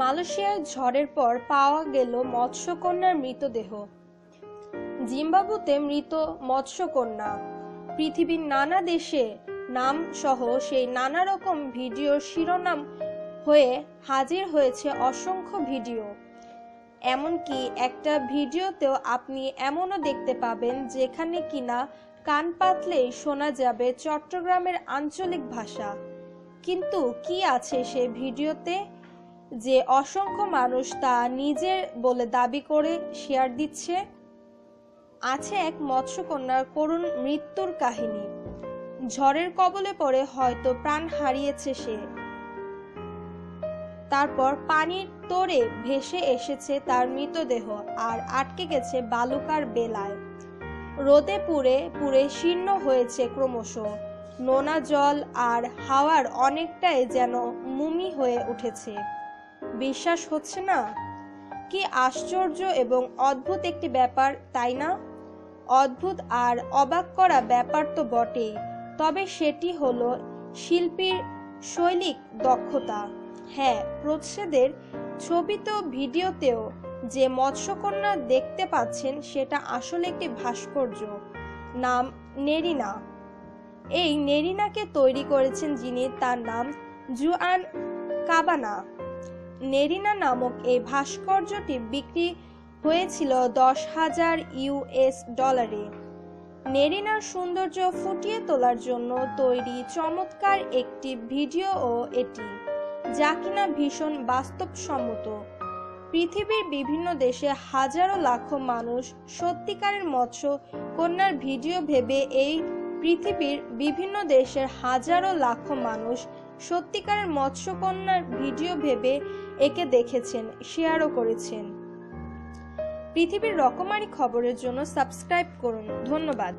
মালয়েশিয়ায় ঝড়ের পর পাওয়া গেল মৎস্যকন্যার মৃতদেহ। জিম্বাবুতে মৃত মৎস্যকন্যা। পৃথিবীর নানা দেশে নাম সহ সেই নানা রকম ভিডিওর শিরোনাম হয়ে হাজির হয়েছে অসংখ্য ভিডিও। এমনকি একটা ভিডিওতেও আপনি এমনও দেখতে পাবেন যেখানে কিনা কান পাতলেই শোনা যাবে চট্টগ্রামের আঞ্চলিক ভাষা। কিন্তু কি আছে সে ভিডিওতে? যে অসংখ্য মানুষ তা নিজের বলে দাবি করে শেয়ার দিচ্ছে। আছে এক মৎস্যকন্যার করুণ মৃত্যুর কাহিনী। ঝড়ের কবলে পড়ে হয়তো প্রাণ হারিয়েছে সে। তারপর পানির তোড়ে ভেসে এসেছে তার মৃতদেহ আর আটকে গেছে বালুকার বেলায়। রোদে পুড়ে পুড়ে শীর্ণ হয়েছে ক্রমশ। নোনা জল আর হাওয়ার অনেকটাই যেন মুমি হয়ে উঠেছে। বিশ্বাস হচ্ছে না? কি আশ্চর্য এবং অদ্ভুত একটি ব্যাপার, তাই না? অদ্ভুত আর অবাক করা ব্যাপার তো বটেই, তবে সেটি হলো শিল্পীর শৈলিক দক্ষতা। হ্যাঁ প্রচ্ছেদের ছবি তো ভিডিওতেও যে মৎস্যকন্যা দেখতে পাচ্ছেন সেটা আসলে একটি ভাস্কর্য, নাম নেরিনা। এই নেরিনাকে তৈরি করেছেন যিনি, তার নাম জুয়ান কাবানা। নেরিনা নামক এই ভাস্কর্যটি বিক্রি হয়েছিল দশ হাজার ইউএস ডলারে। নেরিনার সৌন্দর্য ফুটিয়ে তোলার জন্য তৈরি চমৎকার একটি ভিডিও ও এটি, যা কিনা ভীষণ বাস্তবসম্মত। পৃথিবীর বিভিন্ন দেশে হাজারো লাখো মানুষ সত্যিকারের মৎস্য কন্যার ভিডিও ভেবে এই পৃথিবীর বিভিন্ন দেশের হাজারো লাখো মানুষ সত্যিকারের মৎস্যকন্যার ভিডিও ভেবে একে দেখেছেন, শেয়ারও করেছেন। পৃথিবীর রকমারি খবরের জন্য সাবস্ক্রাইব করুন। ধন্যবাদ।